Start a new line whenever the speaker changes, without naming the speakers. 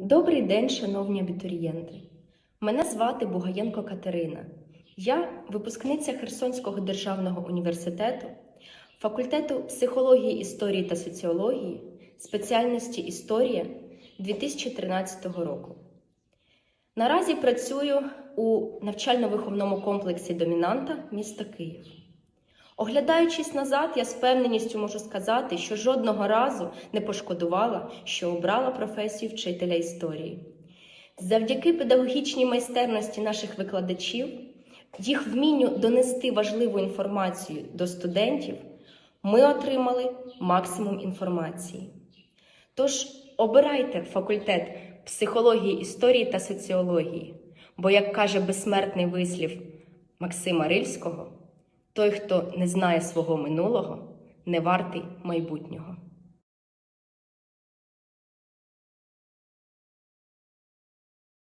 Добрий день, шановні абітурієнти. Мене звати Бугаєнко Катерина. Я випускниця Херсонського державного університету, факультету психології, історії та соціології, спеціальності історія 2013 року. Наразі працюю у навчально-виховному комплексі Домінанта міста Київ. Оглядаючись назад, я з певненістю можу сказати, що жодного разу не пошкодувала, що обрала професію вчителя історії. Завдяки педагогічній майстерності наших викладачів, їх вмінню донести важливу інформацію до студентів, ми отримали максимум інформації. Тож обирайте факультет психології, історії та соціології, бо, як каже безсмертний вислів Максима Рильського, той, хто не знає свого минулого, не вартий майбутнього.